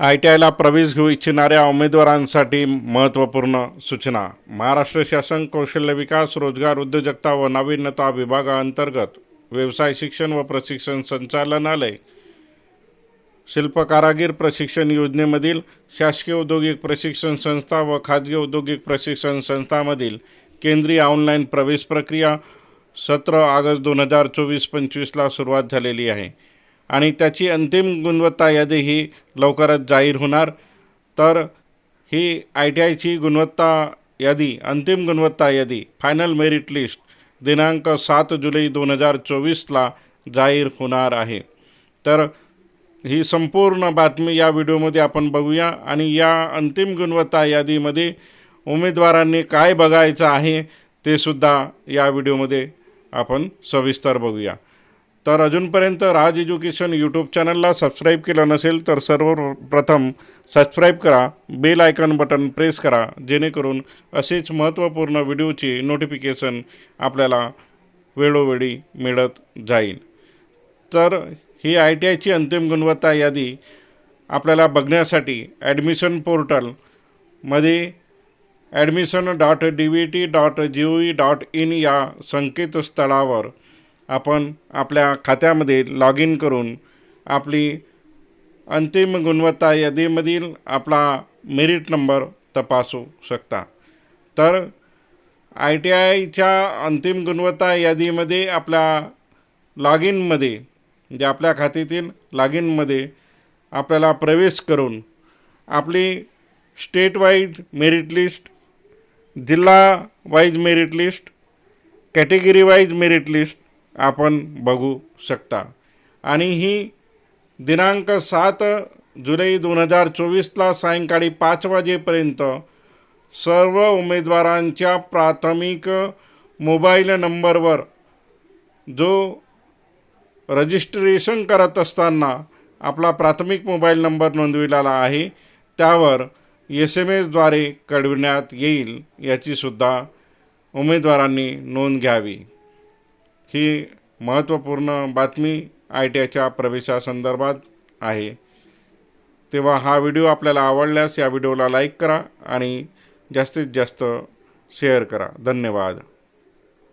I T आयला प्रवेश घेऊ इच्छिणाऱ्या उमेदवारांसाठी महत्त्वपूर्ण सूचना. महाराष्ट्र शासन कौशल्य विकास रोजगार उद्योजकता व नाविन्यता विभागाअंतर्गत व्यवसाय शिक्षण व प्रशिक्षण संचालनालय शिल्पकारागीर प्रशिक्षण योजनेमधील शासकीय औद्योगिक प्रशिक्षण संस्था व खाजगी औद्योगिक प्रशिक्षण संस्थांमधील केंद्रीय ऑनलाईन प्रवेश प्रक्रिया सतरा ऑगस्ट दोन हजार चोवीस पंचवीसला सुरुवात झालेली आहे. आणि त्याची अंतिम गुणवत्ता यादी ही लवकरच जाहीर होणार तर ही आय टी आयची गुणवत्ता यादी अंतिम गुणवत्ता यादी फायनल मेरिट लिस्ट दिनांक सात जुलै दोन हजार चोवीसला जाहीर होणार आहे. तर ही संपूर्ण बातमी या व्हिडिओमध्ये आपण बघूया आणि या अंतिम गुणवत्ता यादीमध्ये उमेदवारांनी काय बघायचं आहे ते सुद्धा या व्हिडिओमध्ये आपण सविस्तर बघूया. तर अजूनपर्यंत राज एज्युकेशन यूट्यूब चॅनलला सबस्क्राईब केलं नसेल तर सर्वप्रथम सबस्क्राईब करा बेल आयकॉन बटन प्रेस करा जेणेकरून असेच महत्त्वपूर्ण व्हिडिओची नोटिफिकेशन आपल्याला वेळोवेळी मिळत जाईल. तर ही आय टी आयची अंतिम गुणवत्ता यादी आपल्याला बघण्यासाठी admission पोर्टलमध्ये admission dot D V T dot G O E dot in या संकेतस्थळावर आपण आपल्या खात्यामध्ये लॉग इन करून आपली अंतिम गुणवत्ता यादीमधील आपला मेरिट नंबर तपासू शकता. तर आय टी आयच्या अंतिम गुणवत्ता यादीमध्ये आपल्या लॉग इनमध्ये म्हणजे आपल्या खात्यातील लॉग इनमध्ये आपल्याला प्रवेश करून आपली स्टेट वाईज मेरिट लिस्ट जिल्हा wise merit list category wise merit list आपण बघू शकता. आणि ही दिनांक सात जुलै दोन हजार चोवीसला सायंकाळी पाच वाजेपर्यंत सर्व उमेदवारांच्या प्राथमिक मोबाईल नंबरवर जो रजिस्ट्रेशन करत असताना आपला प्राथमिक मोबाईल नंबर नोंदविलेला आहे त्यावर एस एम एसद्वारे कळविण्यात येईल याचीसुद्धा उमेदवारांनी नोंद घ्यावी. ही महत्त्वपूर्ण बातमी आय टी आयच्या प्रवेशासंदर्भात आहे. तेव्हा हा व्हिडिओ आपल्याला आवडल्यास या व्हिडिओला लाईक करा आणि जास्तीत जास्त शेअर करा. धन्यवाद.